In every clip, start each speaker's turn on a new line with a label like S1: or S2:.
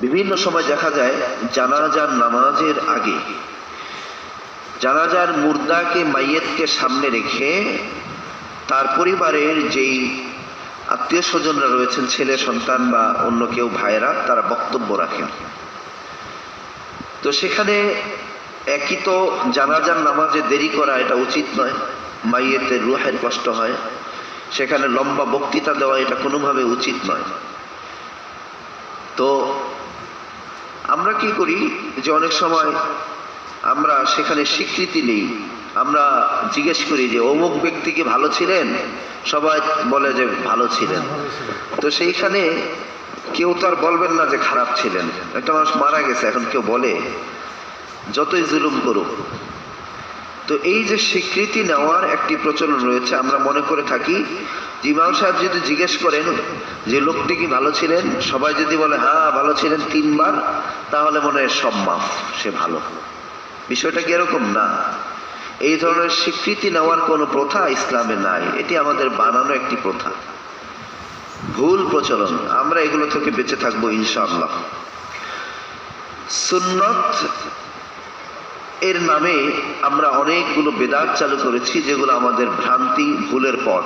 S1: বিভিন্ন সময় দেখা যায় জানাজার নামাজের আগে। জানাজার মুর্দাকে, মাইয়েতকে সামনে রেখে তার পরিবারের যেই আত্মীয় স্বজনরা রয়েছেন, ছেলে, সন্তান বা অন্য কেউ, ভাইয়েরা, তারা বক্তব্য রাখেন। তো সেখানে একই তো জানাজার নামাজে দেরি করা এটা উচিত নয়। মাইয়েতের রুহের কষ্ট হয়, সেখানে লম্বা বক্তৃতা দেওয়া এটা কোনোভাবে উচিত নয়। তো আমরা কি করি যে অনেক সময় আমরা সেখানে স্বীকৃতি নেই। আমরা জিজ্ঞেস করি যে, অমুক ব্যক্তি কি ভালো ছিলেন? সবাই বলে যে, ভালো ছিলেন। তো সেইখানে কেউ তো আর বলবেন না যে, খারাপ ছিলেন। একটা মানুষ মারা গেছে, এখন কেউ বলে। যতই জুলুম করুক তো এই যে স্বীকৃতি নেওয়ার একটি প্রচলন রয়েছে, আমরা মনে করে থাকি, যে ইমাম সাহেব যদি জিজ্ঞেস করেন যে লোকটি কি ভালো ছিলেন, সবাই যদি বলে হ্যাঁ ভালো ছিলেন তিনবার, তাহলে মনে হয় সব মাফ, সে ভালো। বিষয়টা কি এরকম? না। এই ধরনের স্বীকৃতি নেওয়ার কোনো প্রথা ইসলামে নাই। এটি আমাদের বানানো একটি প্রথা। ভুল প্রচলন। আমরা এগুলো থেকে বেঁচে থাকব ইনশাআল্লাহ। সুন্নত এর নামে আমরা অনেকগুলো বেদাত চালু করেছি, যেগুলো আমাদের ভ্রান্তি, ভুলের পথ।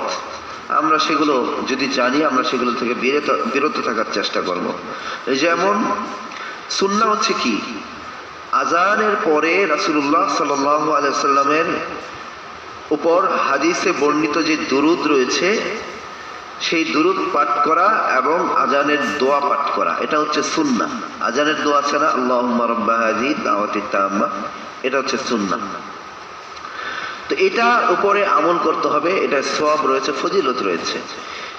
S1: আমরা সেগুলো যদি জানি, আমরা সেগুলো থেকে বিরত বিরত থাকার চেষ্টা করব। যেমন, সুন্না হচ্ছে কি? আজানের পরে রাসুল্লাহ সাল্লাহ আলাইসাল্লামের উপর হাদিসে বর্ণিত যে দুরুদ রয়েছে সেই দুরুদ পাঠ করা এবং আজানের দোয়া পাঠ করা। এটা হচ্ছে সুন্না আজানের দোয়া ছাড়া আল্লাহ রব্বা হাজি দাওয়াতি তাম্মা। এটা হচ্ছে সুন্না তো এটা উপরে আমল করতে হবে, এটা সব রয়েছে, ফজিলত রয়েছে।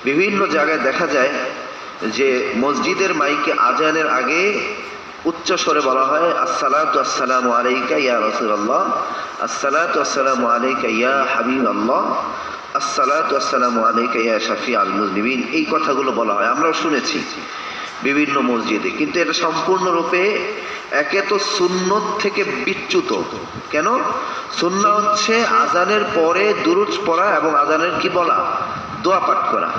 S1: বিভিন্ন জায়গায় দেখা যায় যে মসজিদের মাইকে আজানের আগে উচ্চ স্বরে বলা হয়, আসসালাতু আসসালামু আলাইকা ইয়া রাসূলুল্লাহ আসসালাতু আসসালামু আলাইকা ইয়া হাবিব হাবিবাল্লাহ আসসালাতু আসসালামু আলাইকা ইয়া শাফি আল মুজলিমিন এই কথাগুলো বলা হয়, আমরাও শুনেছি বিভিন্ন মসজিদে। কিন্তু এটা সম্পূর্ণরূপে একে তো সুন্নত থেকে বিচ্যুত। কেন? সুন্ন হচ্ছে আজানের পরে দুরুজ পড়া এবং আজানের কি বলা? দোয়া পাঠ করা।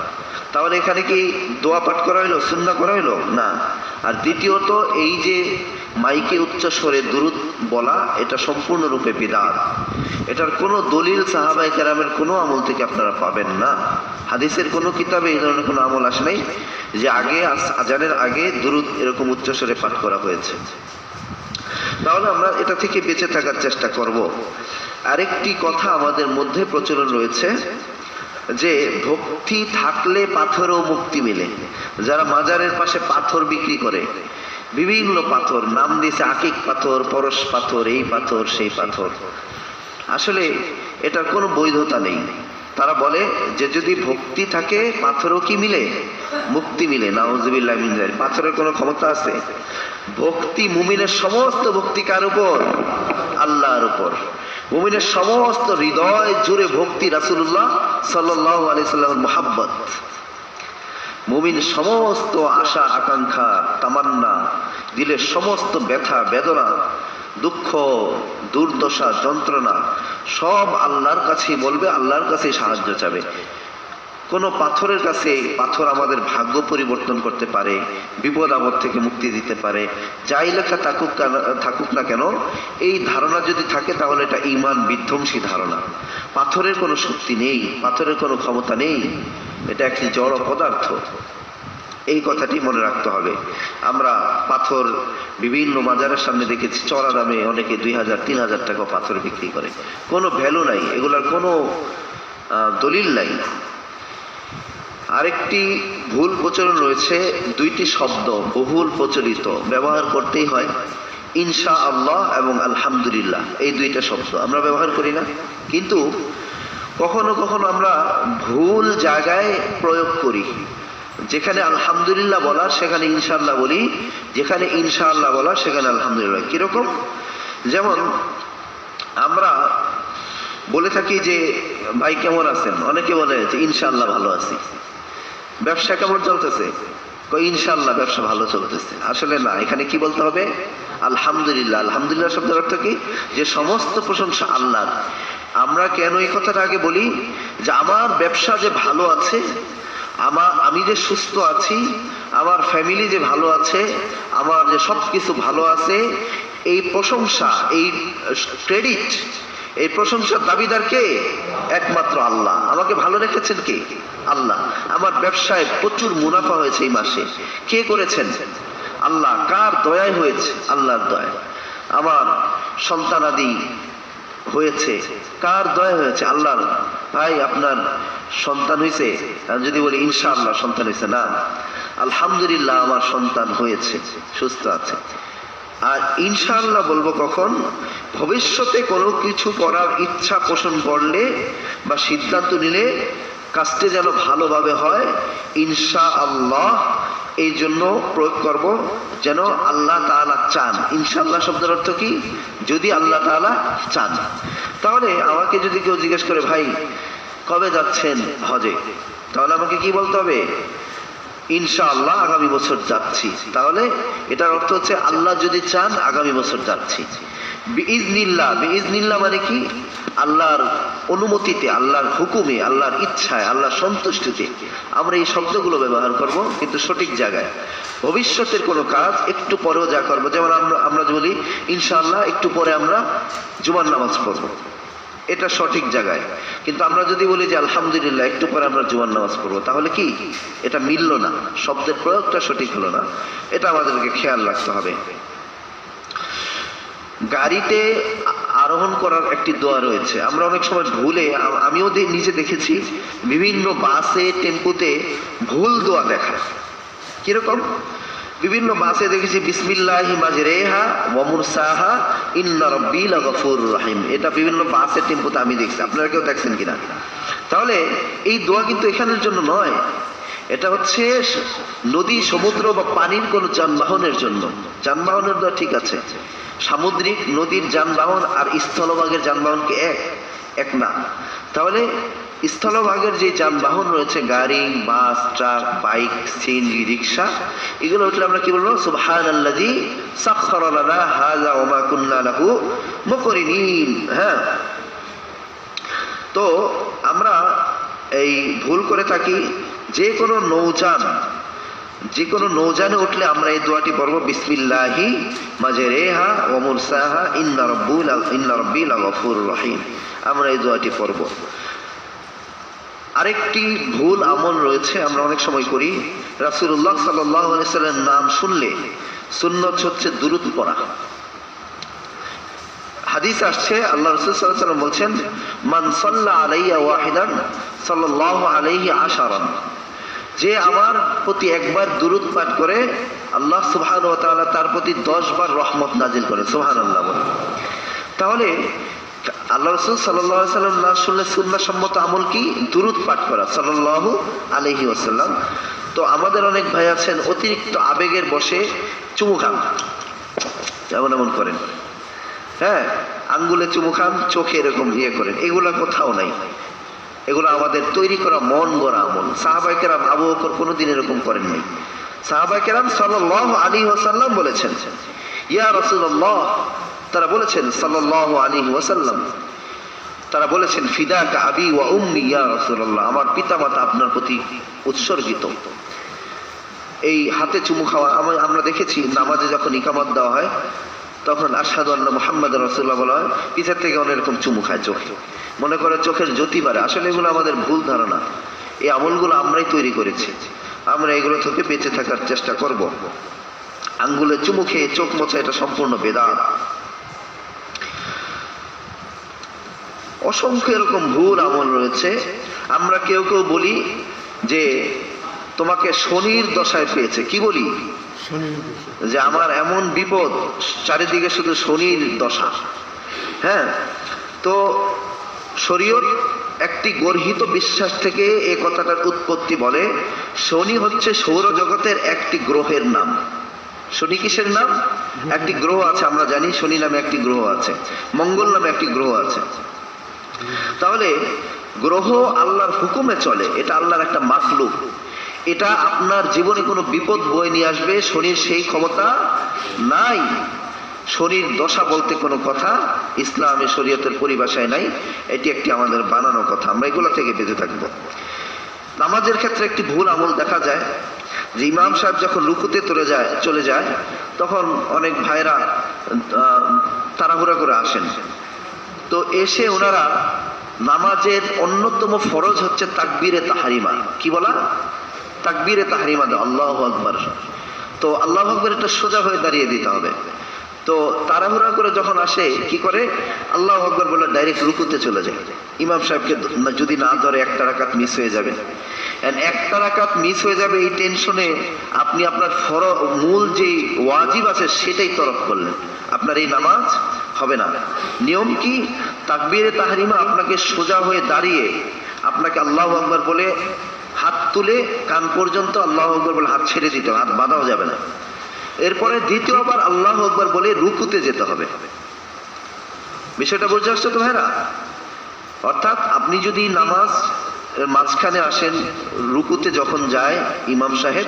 S1: তাহলে এখানে কি দোয়া পাঠ করা হইল, সুন্না করা হইল? না। আর দ্বিতীয়ত এই যে মাইকে উচ্চ স্বরে দুরুদ বলা এটা সম্পূর্ণরূপে বিদাত। এটার কোনো দলিল সাহাবাই কেরামের কোনো আমল থেকে আপনারা পাবেন না। হাদিসের কোনো কিতাবে এই ধরনের কোনো আমল আসে নাই যে আগে আজানের আগে দুরুদ এরকম উচ্চস্বরে পাঠ করা হয়েছে। তাহলে আমরা এটা থেকে বেঁচে থাকার চেষ্টা করব। আরেকটি কথা আমাদের মধ্যে প্রচলন রয়েছে যে ভক্তি থাকলে পাথরেও মুক্তি মিলে। যারা মাজারের পাশে পাথর বিক্রি করে বিভিন্ন পাথর, নাম দিয়েছে আকিক পাথর, পরশ পাথর, এই পাথর, সেই পাথর। আসলে এটার কোনো বৈধতা নেই। তারা বলে যে যদি ভক্তি থাকে, পাথরও কি মিলে? মুক্তি মিলে, নাউজুবিল্লাহ পাথরের কোনো ক্ষমতা আছে? ভক্তি মুমিনের সমস্ত ভক্তি কার উপর? আল্লাহর উপর। মুমিনের সমস্ত হৃদয় জুড়ে ভক্তি রাসূলুল্লাহ সাল্লাল্লাহু আলাইহি সাল্লামের মোহাব্বত। মুমিন সমস্ত আশা, আকাঙ্ক্ষা, তামান্না দিলের সমস্ত ব্যথা, বেদনা, দুঃখ, দুর্দশা, যন্ত্রণা সব আল্লাহর কাছেই বলবে, আল্লাহর কাছেই সাহায্য চাবে। কোনো পাথরের কাছে পাথর আমাদের ভাগ্য পরিবর্তন করতে পারে, বিপদ আপদ থেকে মুক্তি দিতে পারে। যাই লেখা থাকুক থাকুক না কেন, এই ধারণা যদি থাকে তাহলে এটা ইমান বিধ্বংসী ধারণা। পাথরের কোনো শক্তি নেই, পাথরের কোনো ক্ষমতা নেই, এটা একটি জড় পদার্থ। এই কথাটি মনে রাখতে হবে। আমরা পাথর বিভিন্ন বাজারের সামনে দেখেছি, চড়া দামে অনেকে দুই হাজার, তিন হাজার টাকা পাথর বিক্রি করে। কোনো ভ্যালু নাই, এগুলার কোনো দলিল নাই। আরেকটি ভুল প্রচলন রয়েছে, দুইটি শব্দ বহুল প্রচলিত, ব্যবহার করতেই হয় ইনশা আল্লাহ এবং আলহামদুলিল্লাহ, এই দুইটা শব্দ। আমরা ব্যবহার করি না, কিন্তু কখনো কখনো আমরা ভুল জায়গায় প্রয়োগ করি। যেখানে আলহামদুলিল্লাহ বলা, সেখানে ইনশাআল্লাহ বলি, যেখানে ইনশাআল্লাহ বলা, সেখানে আলহামদুলিল্লাহ কীরকম? যেমন আমরা বলে থাকি যে, ভাই কেমন আছেন? অনেকে বলে যে, ইনশাআল্লাহ ভালো আছি। ব্যবসা কেমন চলতেছে? কই ইনশাআল্লাহ ব্যবসা ভালো চলতেছে। আসলে না, এখানে কি বলতে হবে? আলহামদুলিল্লাহ। আলহামদুলিল্লাহ শব্দের অর্থ কি? যে সমস্ত প্রশংসা আল্লাহ। আমরা কেন এই কথাটা আগে বলি? যে আমার ব্যবসা যে ভালো আছে, আমার, আমি যে সুস্থ আছি, আমার ফ্যামিলি যে ভালো আছে, আমার যে সব কিছু ভালো আছে, এই প্রশংসা, এই ক্রেডিট এই প্রশংসার দাবিদার কে? একমাত্র আল্লাহ। আমাকে ভালো রেখেছেন কে? আল্লাহ। আমার ব্যবসায় প্রচুর মুনাফা হয়েছে এই মাসে। কে করেছেন? আল্লাহ। কার দয়ায় হয়েছে? আল্লাহর দয়ায়। আমার সন্তানাদি হয়েছে। কার দয়া হয়েছে? আল্লাহর। ভাই, আপনার সন্তান হয়েছে? আমি যদি বলি, ইনশাআল্লাহ সন্তান হয়েছে। না। আলহামদুলিল্লাহ, আমার সন্তান হয়েছে। সুস্থ আছে। আর ইনশাআল্লাহ বলব কখন? ভবিষ্যতে কোনো কিছু করার ইচ্ছা পোষণ করলে বা সিদ্ধান্ত নিলে কাজটি যেন ভালোভাবে হয় ইনশা আল্লাহ এই জন্য প্রয়োগ করব যেন আল্লাহ তাআলা চান। ইনশাআল্লাহ শব্দের অর্থ কি? যদি আল্লাহ তাআলা চান। তাহলে আমাকে যদি কেউ জিজ্ঞেস করে, ভাই, কবে যাচ্ছেন হজে? তাহলে আমাকে কি বলতে হবে? ইনশাআল্লাহ আগামী বছর যাচ্ছি। তাহলে এটার অর্থ হচ্ছে আল্লাহ যদি চান, আগামী বছর যাচ্ছি। বিইজনিল্লাহ বিইজনিল্লাহ মানে কি? আল্লাহর অনুমতিতে, আল্লাহর হুকুমে, আল্লাহর ইচ্ছায়, আল্লাহর সন্তুষ্টিতে আমরা এই শব্দগুলো ব্যবহার করব, কিন্তু সঠিক জায়গায়। ভবিষ্যতের কোনো কাজ একটু পরেও যা করব, যেমন আমরা আমরা বলি, ইনশাআল্লাহ একটু পরে আমরা জুমার নামাজ পড়ব। এটা সঠিক জায়গায়। কিন্তু আমরা যদি বলি যে আলহামদুলিল্লাহ, একটু পরে আমরা জুমার নামাজ পড়ব, তাহলে কি? এটা মিলল না। শব্দের প্রয়োগটা সঠিক হলো না। এটা আমাদেরকে খেয়াল রাখতে হবে। গাড়িতে আরোহণ করার একটি দোয়া রয়েছে। আমরা অনেক সময় ভুলে, আমিও নিজে দেখেছি, বিভিন্ন বাসে, টেম্পুতে ভুল দোয়া দেখায়। কীরকম? বিভিন্ন বাসে দেখেছি, বিসমিল্লাহি মাজরেহা ওয়া মুরসাহা, ইন্না রাব্বি লাগফুর রাহিম। এটা বিভিন্ন বাসের টেম্পুতে আমি দেখছি। আপনারা কেউ দেখছেন কিনা? তাহলে এই দোয়া কিন্তু এখানের জন্য নয়। এটা হচ্ছে নদী, সমুদ্র বা পানির কোন যানবাহনের জন্য। যানবাহনের দোয়া ঠিক আছে। সামুদ্রিক নদীর যানবাহন আর স্থলভাগের যানবাহনকে এক? এক না। তাহলে স্থলভাগের যে যানবাহন রয়েছে, গাড়ি, bus, truck, bike, CNG, rickshaw, এগুলো উঠলে আমরা কি বলব? সুবহান আল্লাজি সাখখারা লানা হাযা ওয়া মা কুন্না লাহু হ্যাঁ। তো আমরা এই ভুল করে থাকি, যে কোনো নৌযান, যে কোনো নৌযানে উঠলে আমরা এই দোয়াটি পড়ব, বিসমিল্লাহি মাজরেহা ওয়া মুরসাহা, ইন্না রাব্বুল ইন্না রাব্বি লাগফুর রহিম। আমরা এই দোয়াটি পড়ব। আরেকটি ভুল আমল রয়েছে, আমরা অনেক সময় করি। আলাইহি সাল্লামের নাম শুনলে সুন্নত হচ্ছে দুরূদ পড়া। হাদিস আসছে, আল্লাহ রসুল সাল্লাম বলছেন, মান সাল্লা আলাইয়া ওয়াহিদান সাল্লাল্লাহু আলাইহি আশারান। যে আমার প্রতি একবার দুরুদ পাঠ করে, আল্লাহ সুবহান ওয়া তার প্রতি 10 বার রহমত নাজিল করে, সুবহানাল্লাহ বলে। তাহলে আল্লাহ রসুল আলাইহি সাল্লাম না শুনলে সুন্নাহ সম্মত আমল কি? দুরুদ পাঠ করা, সাল্লাল্লাহু আলাইহি ওয়াসাল্লাম। তো আমাদের অনেক ভাই আছেন, অতিরিক্ত আবেগের বসে চুমু খান। যেমন এমন করেন? হ্যাঁ আঙ্গুলে চুমু খান, চোখে এরকম ইয়ে করেন। এগুলা কোথাও নাই। এগুলো আমাদের তৈরি করা মন গড়া আমল। সাহাবাই কেরাম আবু বকর কোনোদিন এরকম করেন নাই। সাহাবাই কেরাম সাল্লাল্লাহু আলাইহি ওয়াসাল্লাম বলেছেন, ইয়া রাসূলুল্লাহ তারা বলেছেন, সাল্লাল্লাহু আলাইহি ওয়াসাল্লাম, তারা বলেছেন, ফিদাকা আবি ওয়া উম্মি ইয়া রাসূলুল্লাহ, আমার পিতামাতা আপনার প্রতি উৎসর্গিত। এই হাতে চুমু খাওয়া আমরা- দেখেছি নামাজে যখন ইকামত দেওয়া হয়, তখন আসাদু আল্লাহ মোহাম্মদ রসুল্লাহ বলা হয় পিছের থেকে অনেক রকম চুমু খায় চোখে। মনে করে চোখের জ্যোতি বাড়ে। আসলে এগুলো আমাদের ভুল ধারণা। এই আমলগুলো আমরাই তৈরি করেছি। আমরা এগুলো থেকে বেঁচে থাকার চেষ্টা করব। আঙ্গুলে চুমু খেয়ে চোখ মোছা, এটা সম্পূর্ণ বেদাত। অসংখ্য এরকম ভুল আমল রয়েছে। আমরা কেউ কেউ বলি যে তোমাকে শনির দশায় পেয়েছে। কি বলি? যে আমার এমন বিপদ চারিদিকে শুধু শনির দশা। হ্যাঁ? তো শরীয়ত একটি গর্হিত বিশ্বাস থেকে এ কথাটার উৎপত্তি বলে শনি হচ্ছে সৌরজগতের একটি গ্রহের নাম। শনি কিসের নাম? একটি গ্রহ আছে আমরা জানি শনি নামে একটি গ্রহ আছে মঙ্গল নামে একটি গ্রহ আছে। তাহলে গ্রহ আল্লাহর হুকুমে চলে, এটা আল্লাহর একটা মাখলুক। এটা আপনার জীবনে কোনো বিপদ বয়ে নিয়ে আসবে, শনির সেই ক্ষমতা নাই। শরীর দশা বলতে কোনো কথা, ইসলামী শরীয়তের পরিভাষায় নাই, এটি একটি আমাদের বানানো কথা। আমরা এগুলো থেকে বেঁচে থাকব। নামাজের ক্ষেত্রে একটি ভুল আমল দেখা যায়, যে ইমাম সাহেব যখন রুকুতে চলে যায় চলে যায়, তখন অনেক ভাইরা তাড়াহুড়া করে আসেন। তো এসে ওনারা নামাজের অন্যতম ফরজ হচ্ছে তাকবীরে তাহারিমা। কি বলা? তাকবীরে তাহারিমা আল্লাহ আকবর। তো আল্লাহ আকবর এটা সোজা হয়ে দাঁড়িয়ে দিতে হবে। তো তাড়াহুড়া করে যখন আসে, কি করে? আল্লাহ আকবর বলে ডাইরেক্ট রুকুতে চলে যায়। ইমাম সাহেবকে যদি না ধরে একটা রাকাত মিস হয়ে যাবে। And একটা রাকাত মিস হয়ে যাবে এই টেনশনে আপনি আপনার ফর, মূল যে ওয়াজিব আছে সেটাই তরফ করলেন। আপনার এই নামাজ হবে না। নিয়ম কি? তাকবীরে তাহরিমা আপনাকে সোজা হয়ে দাঁড়িয়ে আপনাকে আল্লাহ আকবর বলে হাত তুলে কান পর্যন্ত আল্লাহ আকবর বলে হাত ছেড়ে দিতে হাত বাঁধাও যাবে না। এরপরে দ্বিতীয়বার আল্লাহ আকবর বলে রুকুতে যেতে হবে। বিষয়টা বুঝতে পারছ তো ভাইরা অর্থাৎ আপনি যদি নামাজ মাঝখানে আসেন, রুকুতে যখন যায় ইমাম সাহেব,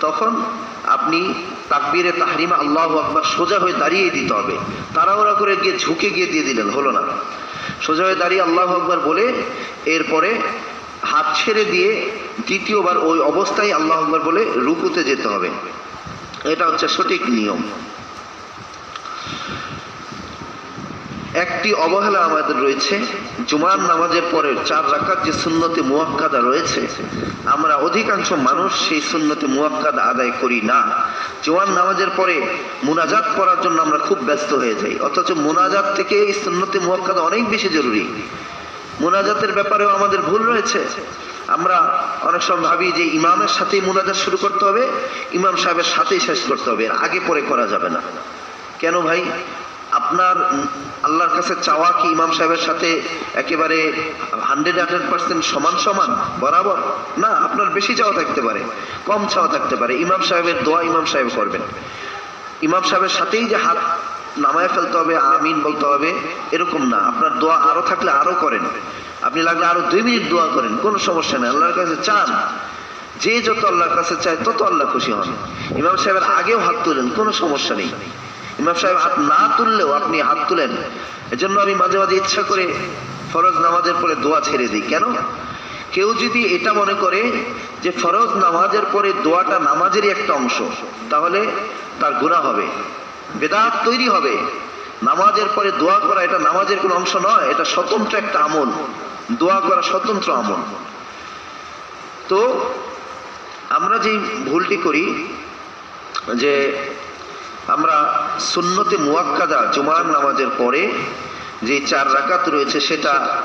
S1: তখন আপনি তাকবীরে তাহরিমা আল্লাহ আকবার সোজা হয়ে দাঁড়িয়ে দিতে হবে। তাড়াহুড়া করে গিয়ে ঝুঁকে গিয়ে দিয়ে দিলেন, হলো না। সোজা হয়ে দাঁড়িয়ে আল্লাহ আকবার বলে এরপরে হাত ছেড়ে দিয়ে দ্বিতীয়বার ওই অবস্থায় আল্লাহ আকবার বলে রুকুতে যেতে হবে। এটা হচ্ছে সঠিক নিয়ম। একটি অবহেলা আমাদের রয়েছে। জুমার নামাজের পরে চার রাকাত যে সুন্নতি মুয়াক্কাদা রয়েছে, আমরা অধিকাংশ মানুষ সেই সুন্নতি মুয়াক্কাদা আদায় করি না। জুমার নামাজের পরে মুনাজাত করার জন্য আমরা খুব ব্যস্ত হয়ে যাই। অথচ মুনাজাত থেকে এই সুন্নতি মুয়াক্কাদা অনেক বেশি জরুরি। মুনাজাতের ব্যাপারেও আমাদের ভুল রয়েছে। আমরা অনেক সময় ভাবি যে ইমামের সাথেই মুনাজাত শুরু করতে হবে, ইমাম সাহেবের সাথেই শেষ করতে হবে। আগে পরে করা যাবে না। কেন ভাই? আপনার আল্লাহর কাছে চাওয়া কি ইমাম সাহেবের সাথে একেবারে হান্ড্রেড হান্ড্রেড পার্সেন্ট সমান সমান? বরাবর? না, আপনার বেশি চাওয়া থাকতে পারে, কম চাওয়া থাকতে পারে। ইমাম সাহেবের দোয়া ইমাম সাহেব করবেন। ইমাম সাহেবের সাথেই যে হাত নামায় ফেলতে হবে, আমিন বলতে হবে, এরকম না। আপনার দোয়া আরও থাকলে আরও করেন। আপনি লাগলে আরও দুই মিনিট দোয়া করেন, কোনো সমস্যা নেই। আল্লাহর কাছে চান, যে যত আল্লাহর কাছে চায় তত আল্লাহ খুশি হন। ইমাম সাহেবের আগেও হাত তুলেন, কোনো সমস্যা নেই। ইমাম সাহেব হাত না তুললেও আপনি হাত তুলেন। এজন্য আমি মাঝে মাঝে ইচ্ছা করে ফরজ নামাজের পরে দোয়া ছেড়ে দিই। কেন? কেউ যদি এটা মনে করে যে ফরজ নামাজের পরে দোয়াটা নামাজেরই একটা অংশ, তাহলে তার গুণা হবে, বেদাত তৈরি হবে। নামাজের পরে দোয়া করা এটা নামাজের কোনো অংশ নয়, এটা স্বতন্ত্র একটা আমল। দোয়া করা স্বতন্ত্র আমল। তো আমরা যে ভুলটি করি, যে আমরা সুন্নতে মুয়াক্কাদা জুমার নামাজের পরে যে চার রাকাত রয়েছে সেটা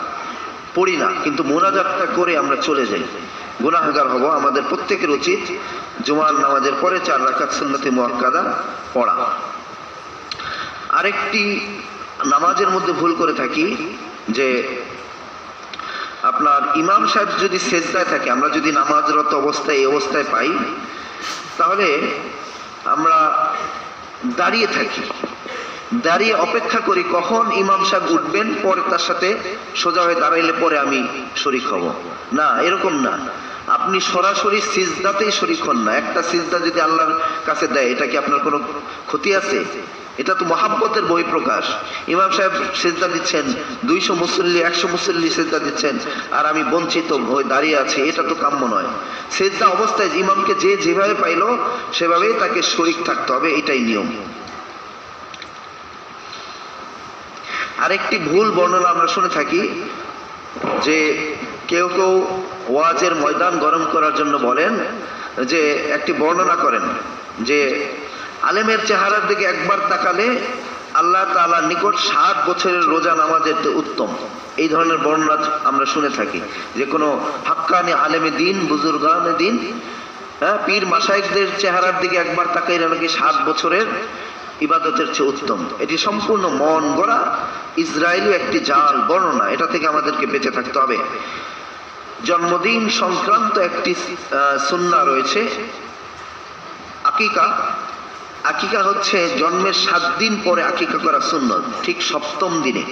S1: পড়ি না, কিন্তু মোনাজাতটা করে আমরা চলে যাই। গুনাহগার হব, আমাদের প্রত্যেকের উচিত জুমার নামাজের পরে চার রাকাত সুন্নতে মুয়াক্কাদা পড়া। আরেকটি নামাজের মধ্যে ভুল করে থাকি, যে আপনার ইমাম সাহেব যদি সেজদায় থাকে, আমরা যদি নামাজরত অবস্থায় এই অবস্থায় পাই, তাহলে আমরা দাঁড়িয়ে থাকি। দাঁড়িয়ে অপেক্ষা করি কখন ইমাম সাহেব উঠবেন, পরে তার সাথে সোজা হয়ে দাঁড়াইলে পরে আমি শরিক হব। না, এরকম না। আপনি সরাসরি সিজদাতেই শরিক হন না। একটা সিজদা যদি আল্লাহর কাছে দেয়, এটা কি আপনার কোনো ক্ষতি আছে? এটা তো মহাব্বতের বহিঃপ্রকাশ। ইমাম সাহেব সেজদা দিচ্ছেন, দুইশো মুসল্লি, একশো মুসল্লি সেজদা দিচ্ছেন, আর আমি বঞ্চিত হয়ে দাঁড়িয়ে আছি, এটা তো কাম্য নয়। সেজদা অবস্থায় ইমামকে যে যেভাবে পাইলো, সেভাবেই তাকে শরিক থাকতে হবে, এটাই নিয়ম। আরেকটি ভুল বর্ণনা আমরা শুনে থাকি, যে কেউ কেউ ওয়াজের ময়দান গরম করার জন্য বলেন যে একটি বর্ণনা করেন যে আলেমের চেহারার দিকে একবার তাকালে আল্লাহ তাআলার নিকট সাত বছরের রোজা নামাজের উত্তম। এই ধরনের বর্ণনা আমরা শুনে থাকি। যে কোনো হাক্কানি আলেমে দিন, বুজুর্গানে দিন হ্যাঁ পীর মাসাইকদের চেহারার দিকে একবার তাকাইলে নাকি সাত বছরের ইবাদতের চেয়ে উত্তম। এটি সম্পূর্ণ মন গড়া ইসরায়েলি একটি জাল বর্ণনা। এটা থেকে আমাদেরকে বেঁচে থাকতে হবে। জন্মদিন সংক্রান্ত একটি আহ, সুন্নাহ রয়েছে। আকিকা আকিকা হচ্ছে জন্মের সাত দিন পরে আকিকা করা সুন্নত ঠিক সপ্তম দিনে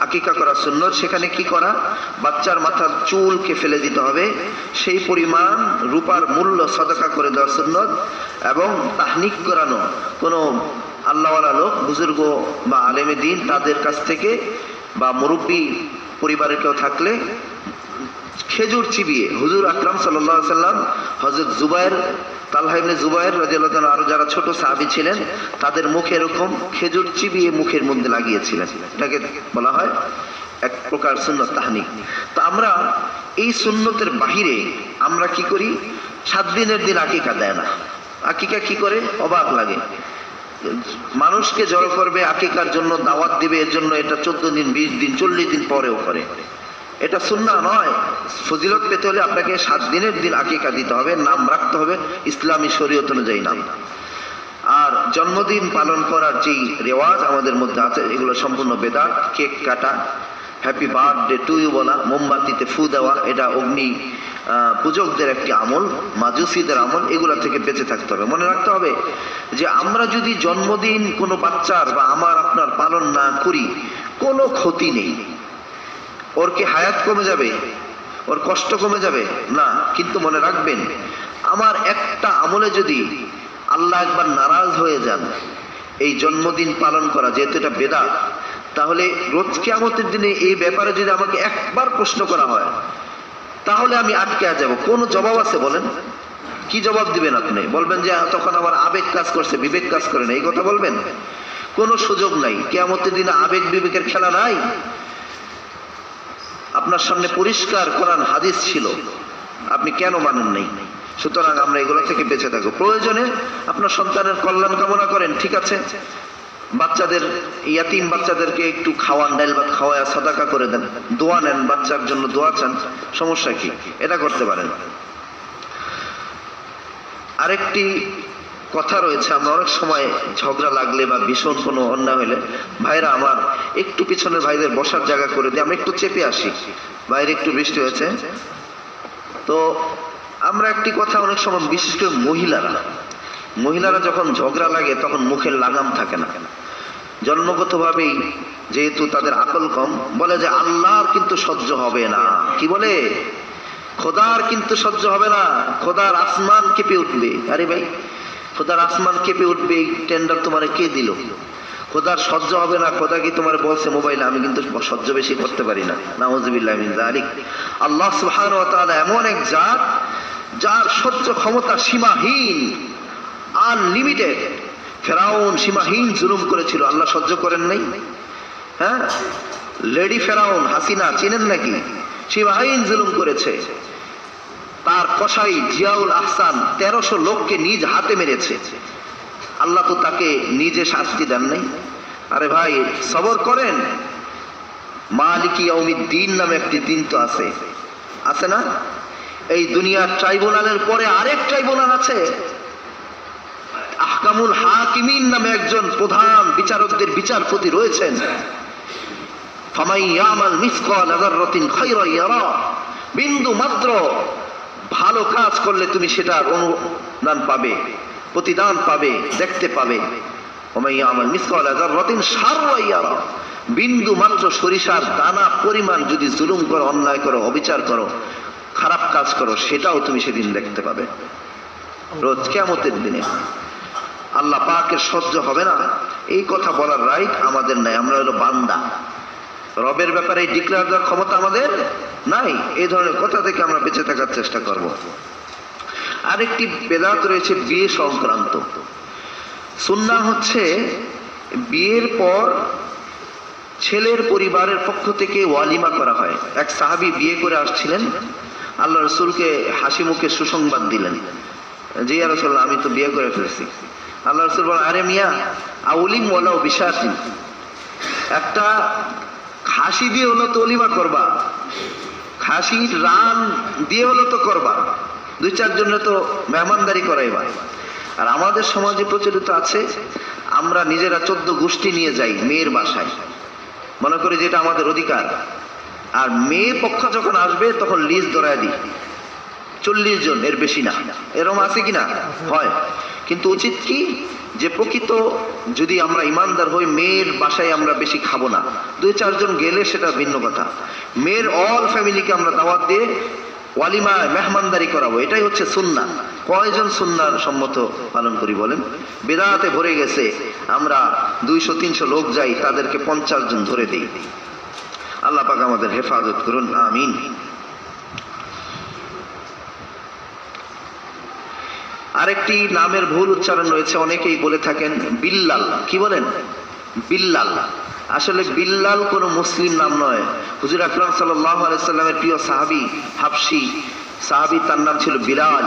S1: আকিকা করা সুন্নত সেখানে কি করা? বাচ্চার মাথার চুলকে ফেলে দিতে হবে। সেই পরিমাণ রূপার মূল্য সদকা করে দেওয়া সুন্নত এবং তাহনিক করানো। কোনো আল্লাহওয়ালা লোক বুজুর্গ বা আলেমে দিন তাদের কাছ থেকে বা মুরব্বী পরিবারের কেউ থাকলে খেজুর চিবিয়ে হুজুর আকরাম সাল্লাহ সাল্লাম হজরত জুবাইর তালহাইবনে জুবাইর রাজিয়াল্লাহ আরও যারা ছোট সাহাবি ছিলেন, তাদের মুখে এরকম খেজুর চিবিয়ে মুখের মধ্যে লাগিয়েছিলেন। এটাকে বলা হয় এক প্রকার সুন্নত তাহানি তো আমরা এই সুন্নতের বাহিরে আমরা কি করি? সাত দিনের দিন আকিকা দেয় না। আকিকা কি করে? অবাক লাগে। মানুষকে জড়ো করবে আকিকার জন্য, দাওয়াত দিবে, এর জন্য এটা চোদ্দ দিন, বিশ দিন, চল্লিশ দিন পরেও করে। এটা সুন্না নয়। ফজিলত পেতে হলে আপনাকে সাত দিনের দিন আকিকা দিতে হবে, নাম রাখতে হবে ইসলামী শরীয়ত অনুযায়ী নাম। আর জন্মদিন পালন করার যেই রেওয়াজ আমাদের মধ্যে আছে, এগুলো সম্পূর্ণ বেদাত, কেক কাটা, হ্যাপি বার্থডে টু ইউ বলা, মোমবাতিতে ফু দেওয়া, এটা অগ্নি পূজকদের একটি আমল, মাজুসিদের আমল, এগুলা থেকে বেঁচে থাকতে হবে। মনে রাখতে হবে যে আমরা যদি জন্মদিন কোনো বাচ্চার বা আমার আপনার পালন না করি, কোনো ক্ষতি নেই। ওর কি হায়াত কমে যাবে? ওর কষ্ট কমে যাবে? না, কিন্তু মনে রাখবেন, আমার একটা আমলে যদি আল্লাহ একবার নারাজ হয়ে যান, এই জন্মদিন পালন করা যেহেতু এটা বেদাত তাহলে রোজ কেমতের দিনে এই ব্যাপারে যদি আমাকে একবার প্রশ্ন করা হয়, তাহলে আমি আটকে যাব। কোন জবাব আছে বলেন? কি জবাব দিবেন আপনি? বলবেন যে, তখন আমার আবেগ কাজ করছে, বিবেক কাজ করে না। এই কথা বলবেন? কোনো সুযোগ নাই। কেমতের দিনে আবেগ বিবেকের খেলা নাই। আপনার সামনে পরিষ্কার কোরআন হাদিস ছিল। আপনি কেন মানেন নাই? সুতরাং আমরা এগুলো থেকে বেঁচে থাকব। প্রয়োজনে আপনার সন্তানের কল্যাণ কামনা করেন, ঠিক আছে? বাচ্চাদের, ইয়াতিম বাচ্চাদেরকে একটু খাওয়ান ডাইল ভাত খাওয়ায় সাদাকা করে দেন। দোয়া নেন, বাচ্চার জন্য দোয়া চান। সমস্যা কি? এটা করতে পারেন। আরেকটি কথা রয়েছে, আমরা অনেক সময় ঝগড়া লাগলে বা ভীষণ কোনো অন্যায় হলে, ভাইরা আমার একটু পিছনের ভাইদের বসার জায়গা করে দিয়ে আমরা একটু চেপে আসি। বাইরে একটু বৃষ্টি হয়েছে। তো আমরা একটি কথা অনেক সময় বিশেষ করে মহিলারা মহিলারা যখন ঝগড়া লাগে তখন মুখের লাগাম থাকে না। জন্মগতভাবেই যেহেতু তাদের আকল কম, বলে যে আল্লাহর কিন্তু সহ্য হবে না। কি বলে? খোদার কিন্তু সহ্য হবে না, খোদার আসমান কেঁপে উঠবে। আরে ভাই খোদার আসমান কেঁপে উঠবে, এই টেন্ডার তোমার কে দিল? খোদার সহ্য হবে না, খোদা কি তোমার বলছে মোবাইলে? আমি কিন্তু সহ্য বেশি করতে পারি না। নাউজুবিল্লাহ যালিক। আল্লাহ তাআলা এমন এক জাত, যার সহ্য ক্ষমতা সীমাহীন আনলিমিটেড ফেরাউন সীমাহীন জুলুম করেছিল। আল্লাহ সহ্য করেন নাই? হ্যাঁ? লেডি ফেরাউন, হাসিনা, চিনেন নাকি? সীমাহীন জুলুম করেছে। তার কসাই জিয়াউল আহসান তেরোশো লোককে নিজ হাতে মেরেছে। আল্লাহ তো তাকে নিজে শাস্তি দেন নাই। আরে ভাই, সবর করেন। মালিকি দিন নামে একটি দিন তো আছে। আছে না? এই দুনিয়ার ট্রাইব্যুনালের পরে আরেক ট্রাইব্যুনাল আছে। আহকামুল হাকিমিন নামে একজন প্রধান বিচারকদের বিচারপতি রয়েছেন। ফামাই ইয়ামাল মিসকাল আযাররাতিন খায়রা ইয়ারা। বিন্দু মাত্র ভালো কাজ করলে তুমি সেটার অনুদান পাবে, প্রতিদান পাবে, দেখতে পাবে। বিন্দু মাত্র সরিষার দানা পরিমাণ যদি জুলুম করো, অন্যায় করো, অবিচার করো, খারাপ কাজ করো, সেটাও তুমি সেদিন দেখতে পাবে। রোজ কেমতের দিনে। আল্লাহ পাকের সহ্য হবে না। এই কথা বলার রাইট আমাদের নাই, আমরা হলো বান্দা। রবের ব্যাপারে ডিক্লেয়ার দেওয়ার ক্ষমতা আমাদের নাই। এই ধরনের কথা থেকে আমরা বেঁচে থাকার চেষ্টা করব। আরেকটি বেদাত রয়েছে, বিয়ে সংক্রান্ত। সুন্না হচ্ছে, বিয়ের পর ছেলের পরিবারের পক্ষ থেকে ওয়ালিমা করা হয়। এক সাহাবি বিয়ে করে আসছিলেন। আল্লাহ রসুলকে হাসি মুখে সুসংবাদ দিলেন। জি রসুল্লাহ আমি তো বিয়ে করে ফেলছি। আল্লাহ রসুল বলেন, আরে মিয়া, আউলিম ওলাও বিশ্বাসী একটা খাসি দিয়ে হলো তো অলিমা করবা। খাসির রান দিয়ে হলো তো করবা। দুই চারজনের তো মেহমানদারি করাইবা। আর আমাদের সমাজে প্রচলিত আছে, আমরা নিজেরা চোদ্দ গোষ্ঠী নিয়ে যাই মেয়ের বাসায়। মনে করি যেটা আমাদের অধিকার। আর মেয়ে পক্ষ যখন আসবে, তখন লিজ ধরায় দিই। চল্লিশ জন, এর বেশি না। এরকম আছে কি না হয়। কিন্তু উচিত কি? যে প্রকৃত যদি আমরা ইমানদার হই, মেয়ের বাসায় আমরা বেশি খাব না। দুই চারজন গেলে সেটা ভিন্ন কথা। মেয়ের অল ফ্যামিলিকে আমরা দাওয়াত দিয়ে ওয়ালিমায় মেহমানদারি করাবো। এটাই হচ্ছে সুন্না কয়জন সুন্নার সম্মত পালন করি বলেন? বেদাতে ভরে গেছে। আমরা দুইশো, তিনশো লোক যাই, তাদেরকে পঞ্চাশ জন ধরে দিই। আল্লাহ পাক আমাদের হেফাজত করুন। আমিন। আরেকটি নামের ভুল উচ্চারণ রয়েছে, অনেকেই বলে থাকেন বিল্লাল। কি বলেন? বিল্লাল। আসলে বিল্লাল কোনো মুসলিম নাম নয়। হুজুর আকরাম সাল্লাহ আলাইসাল্লামের প্রিয় সাহাবি হাফসি। সাহাবি তার নাম ছিল বিলাল।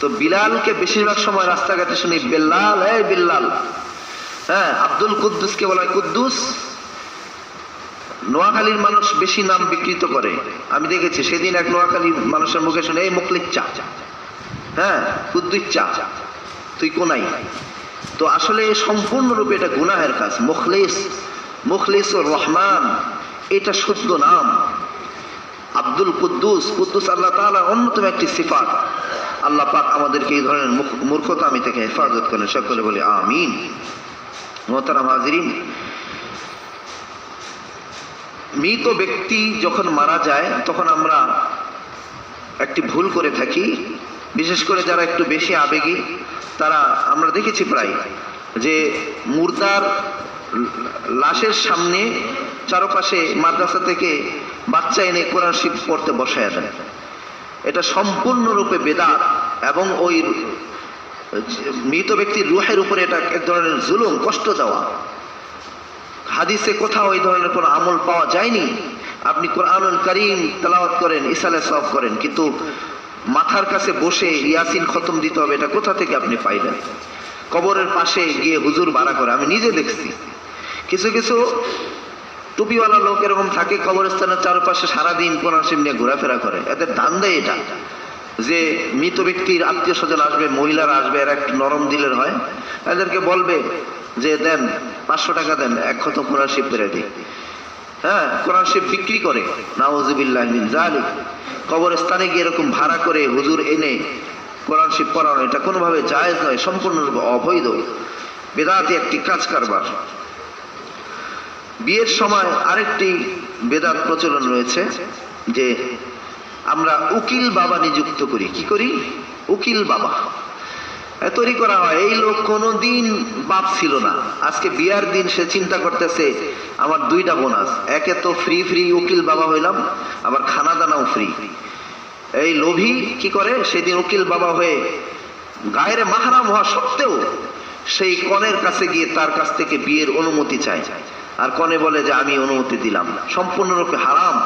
S1: তো বিলালকে বেশিরভাগ সময় রাস্তাঘাটে শুনি, বিল্লাল, এই বিল্লাল। হ্যাঁ আব্দুল কুদ্দুসকে বলা হয় কুদ্দুস। নোয়াখালীর মানুষ বেশি নাম বিকৃত করে। আমি দেখেছি, সেদিন এক নোয়াখালীর মানুষের মুখে শুনে, এই মুকলিচ্চা হ্যাঁ কুদ্দুচ্চা তুই কোনাই তো আসলে সম্পূর্ণরূপে এটা গুনাহের কাজ। মুখলিস মুখলিস রহমান, এটা শুদ্ধ নাম। আব্দুল কুদ্দুস কুদ্দুস আল্লাহ তাআলা অন্যতম একটি সিফাত। আল্লাহ পাক আমাদেরকে এই ধরনের মুখ- মূর্খতামি থেকে হেফাজত করেন। সকলে বলে, আমিন। মোহতারাম হাজিরিন, মৃত ব্যক্তি যখন মারা যায়, তখন আমরা একটি ভুল করে থাকি। বিশেষ করে যারা একটু বেশি আবেগী, তারা, আমরা দেখেছি প্রায় যে মুর্দার লাশের সামনে চারপাশে মাদ্রাসা থেকে বাচ্চা এনে কোরআন শিব পড়তে বসায় দেয়। এটা সম্পূর্ণরূপে বেদাত এবং ওই মৃত ব্যক্তির রুহের উপরে এটা এক ধরনের জুলুম, কষ্ট দেওয়া। হাদিসে কোথাও এই ধরনের কোনো আমল পাওয়া যায়নি। আপনি কোরআনুল করিম তালাওয়াত করেন ইসালে সব করেন, কিন্তু মাথার কাছে বসে ইয়াসিন খতম দিতে হবে, এটা কোথা থেকে আপনি পাইবেন কবরের পাশে গিয়ে হুজুর ভাড়া করে, আমি নিজে দেখছি। কিছু কিছু টুপিওয়ালা লোক এরকম থাকে, কবরস্থানের চারপাশে সারাদিন কোরআন নিয়ে ঘোরাফেরা করে। এদের ধান্দা এটা যে মৃত ব্যক্তির আত্মীয় স্বজন আসবে, মহিলারা আসবে, এরা একটু নরম দিলের হয়। এদেরকে বলবে যে, দেন, পাঁচশো টাকা দেন, এক ক্ষত কোরআন শিব দিই হ্যাঁ কোরআন শিব বিক্রি করে। নাওজুবিল্লাহ মিন জালিক কবরস্থানে গিয়ে এরকম ভাড়া করে হুজুর এনে কোরআন শিব পড়ানো, এটা কোনোভাবে জায়েজ নয়, সম্পূর্ণরূপে অবৈধ। বেদাতি একটি কাজ কারবার। বিয়ের সময় আরেকটি বেদাত প্রচলন রয়েছে, যে আমরা উকিল বাবা নিযুক্ত করি। কি করি? উকিল বাবা। তৈরি করা হয়। এই লোক কোনোদিন বাপ ছিল না। আজকে বিয়ার দিন সে চিন্তা করতেছে, আমার দুইটা বোনাস একে তো ফ্রি ফ্রি উকিল বাবা হইলাম, আবার খানা দানাও ফ্রি এই লোভী কি করে? সেদিন উকিল বাবা হয়ে গায়ের মাহারাম হওয়া সত্ত্বেও সেই কনের কাছে গিয়ে তার কাছ থেকে বিয়ের অনুমতি চায়। আর কনে বলে যে, আমি অনুমতি দিলাম। সম্পূর্ণরূপে হারাম।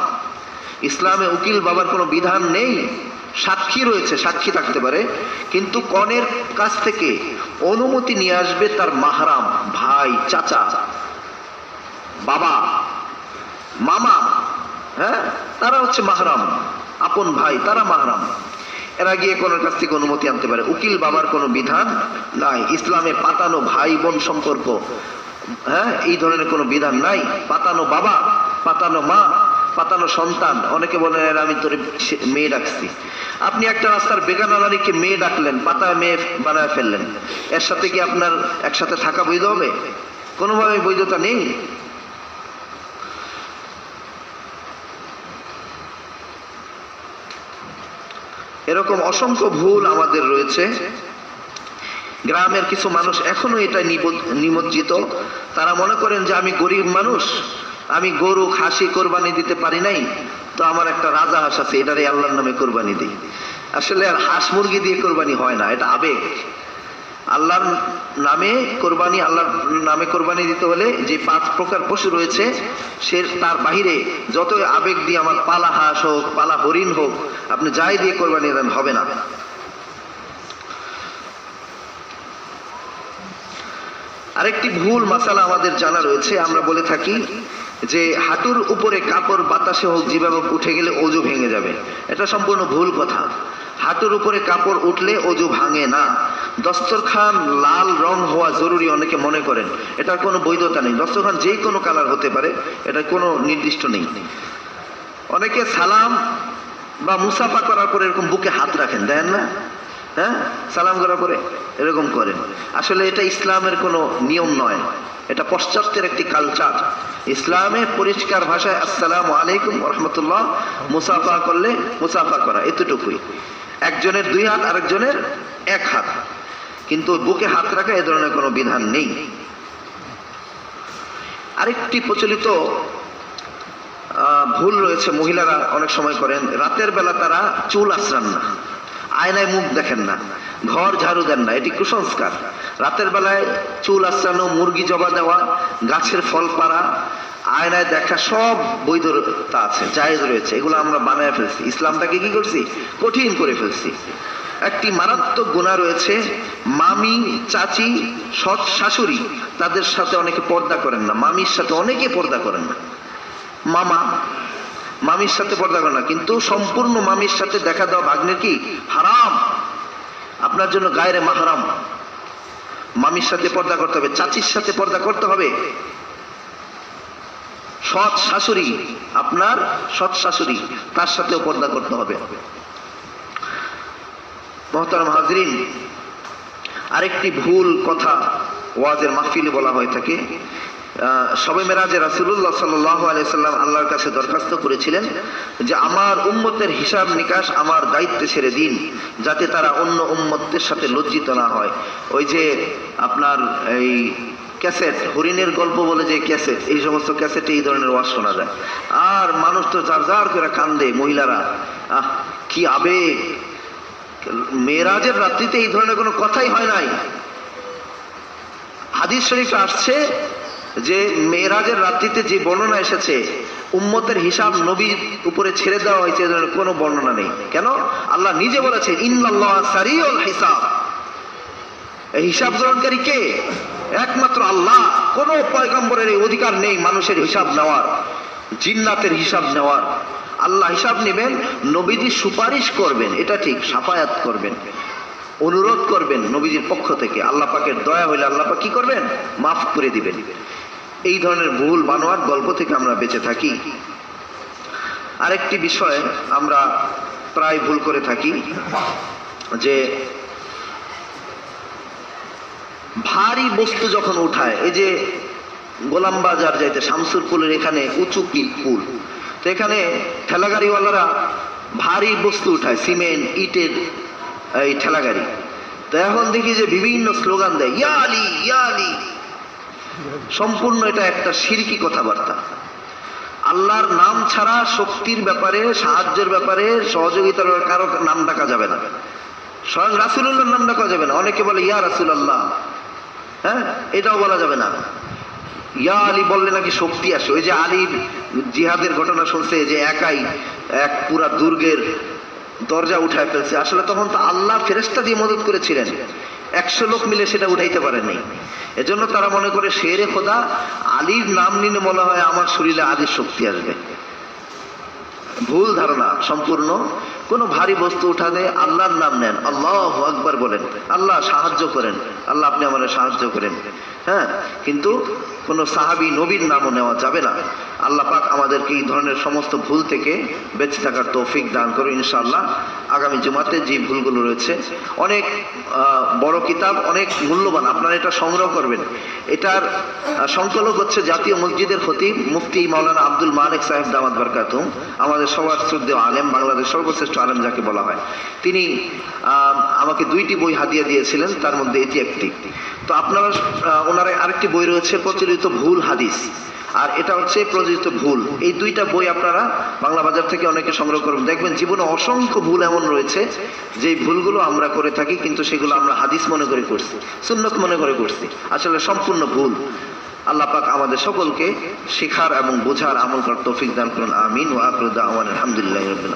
S1: ইসলামে উকিল বাবার কোনো বিধান নেই। সাক্ষী রয়েছে, সাক্ষী থাকতে পারে, কিন্তু কনের কাছ থেকে অনুমতি নিয়ে আসবে তার মাহারাম ভাই, চাচা, বাবা, মামা হ্যাঁ? তারা হচ্ছে মাহারাম, আপন ভাই, তারা মাহারাম। এরা গিয়ে কোনের কাছ থেকে অনুমতি আনতে পারে। উকিল বাবার কোনো বিধান নাই। ইসলামে পাতানো ভাই বোন সম্পর্ক হ্যাঁ? এই ধরনের কোনো বিধান নাই। পাতানো বাবা, পাতানো মা পাতানো সন্তান, অনেকে বলেন "এর আমি তোর মেয়ে ডাকছি। আপনি একটা রাস্তার বেগানা নারীকে মেয়ে ডাকলেন, পাতা মেয়ে বানায় ফেললেন। এর সাথে কি আপনার একসাথে থাকা বৈধ হবে? কোনোভাবে বৈধতা নেই? এরকম অসংখ্য ভুল আমাদের রয়েছে। গ্রামের কিছু মানুষ এখনও এটা নিমজ্জিত। তারা মনে করেন যে, আমি গরিব মানুষ। আমি গরু খাসি কোরবানি দিতে পারি নাই, তো আমার একটা রাজা হাঁস আছে, এটারে আল্লাহর নামে কোরবানি দিই। আসলে আর হাঁস মুরগি দিয়ে কোরবানি হয় না, এটা আবেগ। আল্লাহর নামে কোরবানি, আল্লাহর নামে কোরবানি দিতে হলে যে পাঁচ প্রকার পশু রয়েছে, সে তার বাহিরে যত আবেগ দিয়ে আমার পালা হাঁস হোক, পালা হরিণ হোক, আপনি যাই দিয়ে কোরবানি দেন, হবে না। আরেকটি ভুল মাসালা আমাদের জানা রয়েছে, আমরা বলে থাকি যে হাঁটুর উপরে কাপড় বাতাসে হোক যেভাবে উঠে গেলে অজু ভেঙে যাবে। এটা সম্পূর্ণ ভুল কথা। হাঁটুর উপরে কাপড় উঠলে অজু ভাঙে না। দস্তরখান লাল রং হওয়া জরুরি অনেকে মনে করেন। এটার কোনো বৈধতা নেই। দস্তরখান যে কোনো কালার হতে পারে। এটা কোনো নির্দিষ্ট নেই। অনেকে সালাম বা মুসাফা করার পরে এরকম বুকে হাত রাখেন দেন না? হ্যাঁ? সালাম করার পরে এরকম করেন। আসলে এটা ইসলামের কোনো নিয়ম নয়। এটা পশ্চাত্যের একটি কালচার ইসলামে পরিষ্কার ভাষায় আসসালাম আলাইকুম রহমতুল্লাহ মুসাফা করলে মুসাফা করা, এতটুকুই। একজনের দুই হাত, আরেকজনের এক হাত। কিন্তু বুকে হাত রাখা এ ধরনের কোনো বিধান নেই। আরেকটি প্রচলিত ভুল রয়েছে, মহিলারা অনেক সময় করেন। রাতের বেলা তারা চুল আশ্রান না। আয়নায় মুখ দেখেন না। ঘর ঝাড়ু দেন না, এটি কুসংস্কার। রাতের বেলায় চুল আশ্রানো মুরগি জবা দেওয়া, গাছের ফল পাড়া, আয়নায় দেখা সব বৈধতা আছে, জায়েজ রয়েছে, এগুলো আমরা বানায় ফেলছি। ইসলামটাকে কি করছি? কঠিন করে ফেলছি। একটি মারাত্মক গুণা রয়েছে, মামি, চাচি, সৎ শাশুড়ি, তাদের সাথে অনেকে পর্দা করেন না, মামির সাথে অনেকে পর্দা করেন না। মামা মামির সাথে পর্দা করে না, কিন্তু সম্পূর্ণ মামির সাথে দেখা দেওয়া ভাগ্নের কি? হারাম। আপনার জন্য গায়ের মাহারাম। মামির সাথে পর্দা করতে হবে, চাচির সাথে পর্দা করতে হবে। সৎ শাশুড়ি, আপনার সৎ শাশুড়ি, তার সাথেও পর্দা করতে হবে। মহতারাম হাজরিন, আরেকটি ভুল কথা ওয়াজের মাহফিলে বলা হয়ে থাকে। সবে মেরাজে রাসুল্লাহ সাল্লাহ আলিয়াল্লাম আল্লাহর কাছে দরখাস্ত করেছিলেন যে আমার উম্মতের হিসাব নিকাশ আমার দায়িত্বে ছেড়ে দিন, যাতে তারা অন্য উম্মতের সাথে লজ্জিত না হয়। ওই যে আপনার এই ক্যাসেট, হরিণের গল্প বলে যে ক্যাসেট, এই সমস্ত ক্যাসেটে এই ধরনের ওয়াজ শোনা যায়। আর মানুষ তো যার যার করে কান্দে মহিলারা। আহ, কি আবেগ! মেয়েরাজের রাত্রিতে এই ধরনের কোনো কথাই হয় নাই। হাদিস শরীফ আসছে যে মেয়েরাজের রাত্রিতে যে বর্ণনা এসেছে, উম্মতের হিসাব নবীর উপরে ছেড়ে দেওয়া হয়েছে কোনো বর্ণনা নেই। কেন? আল্লাহ নিজে ইন্নাল্লাহ সারিউল হিসাব। এই হিসাব গ্রহণকারী কে? একমাত্র আল্লাহ। কোন পয়গম্বরের এই অধিকার নেই মানুষের হিসাব নেওয়ার, জিন্নাতের হিসাব নেওয়ার। আল্লাহ হিসাব নেবেন, নবীজি সুপারিশ করবেন, এটা ঠিক, সাফায়াত করবেন, অনুরোধ করবেন নবীজির পক্ষ থেকে। আল্লাহ পাকের দয়া হইলে আল্লাহ পাক কি করবেন? মাফ করে দিবেন। এই ধরনের ভুল বানোয়ার গল্প থেকে আমরা বেঁচে থাকি। আরেকটি বিষয় আমরা প্রায় ভুল করে থাকি, যে ভারী বস্তু যখন উঠায়, এই যে গোলাম বাজার যাইতে, শামসুর পুলের এখানে উঁচু পুল তো এখানে ঠেলাগাড়িওয়ালারা ভারী বস্তু উঠায়, সিমেন্ট, ইটের এই ঠেলাগাড়ি। তো এখন দেখি যে বিভিন্ন স্লোগান দেয় ইয়া আলী ইয়া আলী সম্পূর্ণ এটা একটা সিরকি কথাবার্তা। আল্লাহর নাম ছাড়া শক্তির ব্যাপারে, সাহায্যের ব্যাপারে, সহযোগিতার কারও নাম ডাকা যাবে না। স্বয়ং রাসুল্লাহর নাম ডাকা যাবে না। অনেকে বলে, ইয়া রাসুল আল্লাহ হ্যাঁ? এটাও বলা যাবে না। ইয়া আলী বললে নাকি শক্তি আসে। ওই যে আলীর জিহাদের ঘটনা শুনছে, যে একাই এক পুরা দুর্গের দরজা উঠায় ফেলছে। আসলে তখন তো আল্লাহ ফেরেস্তা দিয়ে মদত করেছিলেন। একশো লোক মিলে সেটা উঠাইতে পারেনি এজন্য তারা মনে করে, শেরে খোদা, আলীর নাম নিলে মনে হয় আমার শরীরে আলীর শক্তি আসবে। ভুল ধারণা সম্পূর্ণ। কোনো ভারী বস্তু উঠালে আল্লাহর নাম নেন। আল্লাহ আকবার বলেন, আল্লাহ সাহায্য করেন। আল্লাহ আপনি আমার সাহায্য করেন। হ্যাঁ কিন্তু কোনো সাহাবি নবীর নামও নেওয়া যাবে না। আল্লাহ পাক আমাদেরকে এই ধরনের সমস্ত ভুল থেকে বেঁচে থাকার তৌফিক দান করুন ইনশাআল্লাহ। আগামী জুমাতে যে ভুলগুলো রয়েছে, অনেক বড় কিতাব, অনেক মূল্যবান, আপনারা এটা সংগ্রহ করবেন। এটার সংকলক হচ্ছে জাতীয় মসজিদের খতিব মুফতি মাওলানা আব্দুল মালিক সাহেব দামাদ বারকাতুম, আমাদের সবার শ্রদ্ধেয় আলেম বাংলাদেশ সর্বশ্রেষ্ঠ আলেম যাকে বলা হয়। তিনি আমাকে দুইটি বই হাদিয়া দিয়েছিলেন, তার মধ্যে এটি একটি। তো আপনারা ওনারা আরেকটি বই রয়েছে প্রচলিত ভুল হাদিস। আর এটা হচ্ছে প্রযোজিত ভুল। এই দুইটা বই আপনারা বাংলা বাজার থেকে অনেকে সংগ্রহ করবেন। দেখবেন জীবনে অসংখ্য ভুল এমন রয়েছে যে ভুলগুলো আমরা করে থাকি, কিন্তু সেগুলো আমরা হাদিস মনে করে করছি, সুন্নত মনে করে করছি। আসলে সম্পূর্ণ ভুল। আল্লাহ পাক আমাদের সকলকে শেখার এবং বোঝার আমল করার তৌফিক দান করুন। আমিন। ওয়া আখরুদ্দা আমার আলহামদুলিল্লাহ আলমিন।